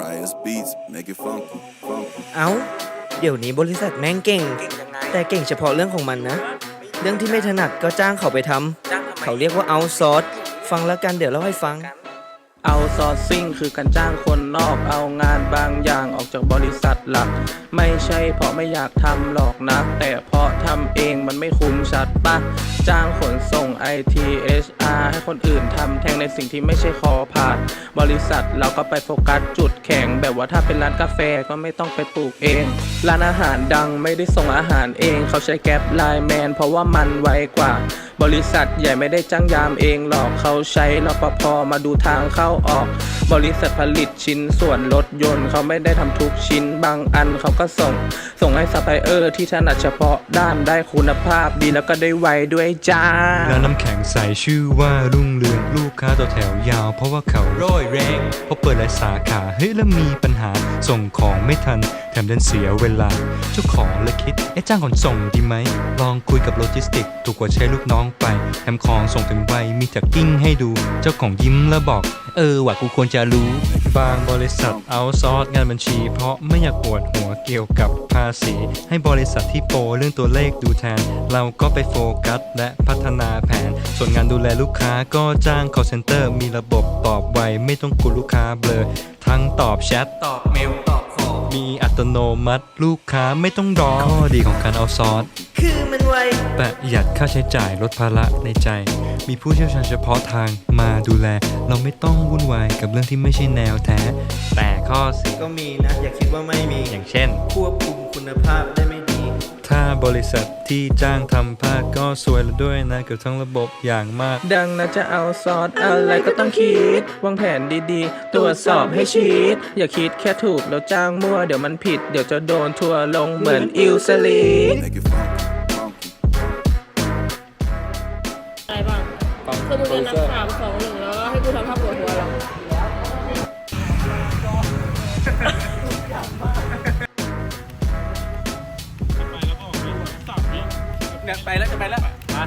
Ryan's beats, make it funky, funky. เอ้า เดี๋ยวนี้บริษัทแม่งเก่ง แต่เก่งเฉพาะเรื่องของมันนะ เรื่องที่ไม่ถนัดก็จ้างเขาไปทำ เขาเรียกว่าเอาซอร์สฟังแล้วกันเดี๋ยวเล่าให้ฟัง เอาซอร์ซิ่งคือการจ้างคนนอกเอางานบางอย่างออกจากบริษัทหลัก ไม่ใช่เพราะไม่อยากทำหรอกนะ แต่เพราะทำเองมันไม่คุ้มชัดปะจ้างขนส่ง IT HR ให้คนอื่นทำแทงในสิ่งที่ไม่ใช่คอผ่านบริษัทเราก็ไปโฟกัสจุดแข็ง แบบว่าถ้าเป็นร้านกาแฟก็ไม่ต้องไปปลูกเอง ร้านอาหารดังไม่ได้ส่งอาหารเอง เขาใช้แก๊ปไลน์แมนเพราะว่ามันไวกว่า บริษัทใหญ่ไม่ได้จ้างยามเองหรอกเขาใช้รปภมาดูทางเข้าออก บริษัทผลิตชิ้นส่วนรถยนต์เขาไม่ได้ทำทุกชิ้นบางอันเขาก็ส่ง ส่งให้ซัพพลายเออร์ที่ถนัดเฉพาะด้านได้คุณภาพดีแล้วก็ได้ไวด้วยจ้าร้านน้ำแข็งใสชื่อว่ารุ่งเรืองลูกค้าต่อแถวยาว เพราะว่าเขาร้อยแรงเพราะเปิดหลายสาขาเฮ้ยแล้วมีปัญหาส่งของไม่ทันแถมดินเสียเวลา เจ้าของเลยคิดเอ๊ะจ้างขนส่งดีไหม ลองคุยกับโลจิสติก ถูกกว่าใช้ลูกน้องไปแถมของส่งถึงไวมีจากกิ้งให้ดู เจ้าของยิ้มแล้วบอก เออว่ากูควรจะรู้ บางบริษัทเอาซอร์สงานบัญชี เพราะไม่อยากปวดหัวเกี่ยวกับภาษี ให้บริษัทที่โปรเรื่องตัวเลขดูแทน เราก็ไปโฟกัส และพัฒนาแผน ส่วนงานดูแลลูกค้าก็จ้าง call center มีระบบตอบไวไม่ต้องกลัวลูกค้าเบลอทั้งตอบแชทตอบเมลตอบ มีอัตโนมัติลูกค้าไม่ต้องรอ ข้อดีของการเอาซอร์สคือมันไว ประหยัดค่าใช้จ่ายลดภาระในใจ มีผู้เชี่ยวชาญเฉพาะทางมาดูแล เราไม่ต้องวุ่นวายกับเรื่องที่ไม่ใช่แนวแท้ แต่ข้อเสียก็มีนะ อย่าคิดว่าไม่มีอย่างเช่น ควบคุมคุณภาพได้ไม่ดี ถ้าบริษัทที่จ้างทำภาคก็สวยแล้วด้วยนะเกือบทั้งระบบอย่างมาก ดังนั้นจะเอาซอสอะไรก็ต้องคิด วางแผนดีๆ ตรวจสอบให้ชิดอย่าคิดแค่ถูกแล้วจ้างมั่ว เดี๋ยวมันผิด เดี๋ยวจะโดนทัวร์ลงเหมือนอิลสลิง Make it funky, funky. อะไรบ้าง คือมึงเรียนนักสามสองหนึ่งแล้วก็ให้กูทำภาพปว ไปแล้วจะไปแล้วมา